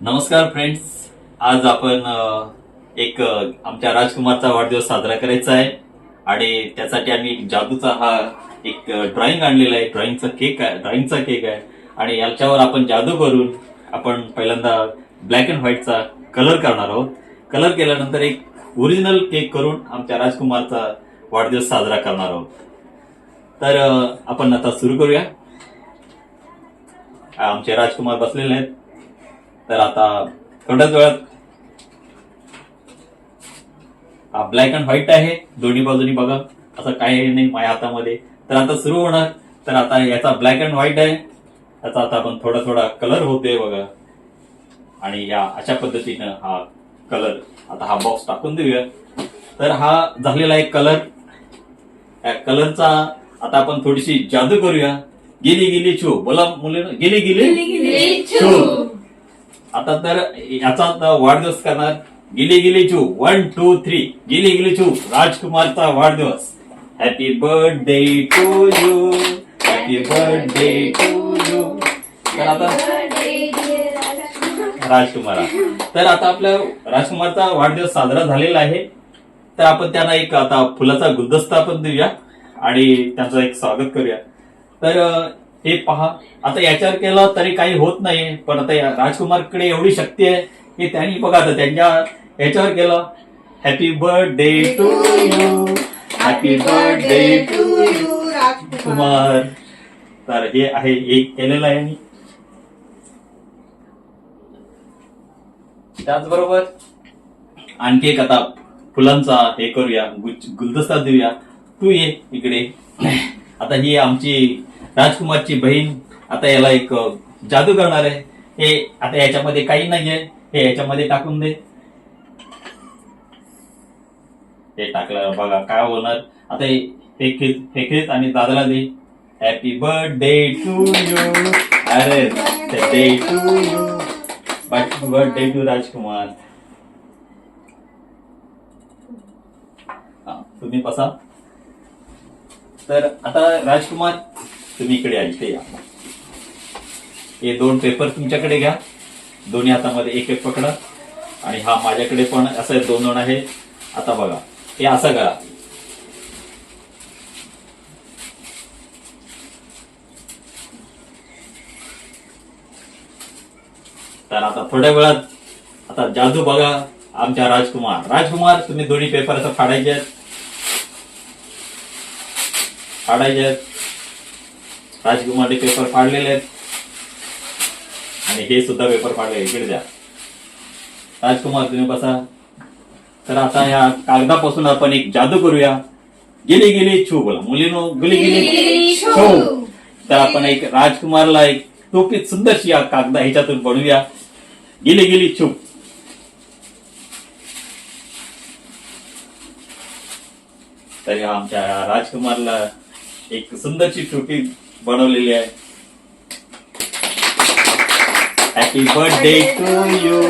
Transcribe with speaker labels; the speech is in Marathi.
Speaker 1: नमस्कार फ्रेंड्स आज आपण एक आमच्या राजकुमारचा वाढदिवस साजरा करायचा आहे. आणि त्यासाठी आम्ही एक जादूचा हा एक ड्रॉइंग आणलेला आहे. ड्रॉइंगचा केक आहे ड्रॉइंगचा केक आहे. आणि याच्यावर आपण जादू करून आपण पहिल्यांदा ब्लॅक अँड व्हाईटचा कलर करणार आहोत. कलर केल्यानंतर एक ओरिजिनल केक करून आमच्या राजकुमारचा वाढदिवस साजरा करणार आहोत. तर आपण आता सुरू करूया. आमचे राजकुमार बसलेले आहेत. तर आता थोड्याच वेळात हा ब्लॅक अँड व्हाईट आहे. दोन्ही बाजूनी बघा. असं काही नाही माझ्या हातामध्ये. तर आता सुरू होणार. तर आता याचा ब्लॅक अँड व्हाईट आहे. याचा आता आपण थोडा थोडा कलर होतोय बघा. आणि या अशा पद्धतीनं हा कलर आता हा बॉक्स टाकून देऊया. तर हा झालेला आहे कलर या कलरचा आता आपण थोडीशी जादू करूया. गेली गेली छू. बोला मुले गेली गेली छू. आता तर याचा आता वाढदिवस करणार. गिली गिली चू. वन टू थ्री गिली गिली चू. राजकुमारचा वाढदिवस. Happy birthday to you happy birthday to you तर आता राजकुमार. तर आता आपल्या राजकुमारचा वाढदिवस साजरा झालेला आहे. तर आपण त्यांना एक आता फुलाचा गुलदस्ता आपण देऊया आणि त्यांचं एक स्वागत करूया. तर हे पहा. आता याच्यावर केलं तरी काही होत नाही पण आता राजकुमारकडे एवढी शक्ती आहे की त्यांनी बघा आता त्यांच्या याच्यावर केलं. Happy birthday to you happy birthday to
Speaker 2: you
Speaker 1: Rajkumar. तर हे आहे एक केलेलं आहे मी त्याचबरोबर आणखी एक आता फुलांचा हे करूया गुलदस्ता देऊया. तू ये इकडे. आता ही आमची राजकुमारची बहीण आता याला एक जादू करणार आहे. हे आता याच्यामध्ये काही नाहीये. हे याच्यामध्ये टाकून दे. हे टाकलं बघा काय होणार. आता हे हे खेच आणि दादाला दे. हॅपी बर्थडे टू यू अरे day to you birthday to Rajkumar. हा, तुम्ही बसा. तर आता राजकुमार तुम्ही इकडे या इथे या. हे दोन पेपर तुमच्याकडे घ्या. दोन्ही हातामध्ये एक एक पकडा. आणि हा माझ्याकडे पण असं दोन दोन आहे. आता बघा. हे असं करा. तर आता थोड्या वेळात आता जादू बघा आमच्या राजकुमार. राजकुमार तुम्ही दोन्ही पेपर असं फाडायचे आहेत. फाडायचे आहेत. राजकुमारने पेपर फाडलेले आहेत. आणि हे सुद्धा पेपर फाडले इकडे द्या. राजकुमार तुम्ही बसा. तर आता या कागदापासून आपण एक जादू करूया. गेली गेली छू बोला. मुलीनो गेली गेली छू. तर आपण एक राजकुमारला एक टोपी सुंदरशी या कागदा ह्याच्यातून बनवूया. गेली गेली छू. तर आमच्या राजकुमारला एक सुंदरशी टोपी बनवलेली आहे. Happy birthday to you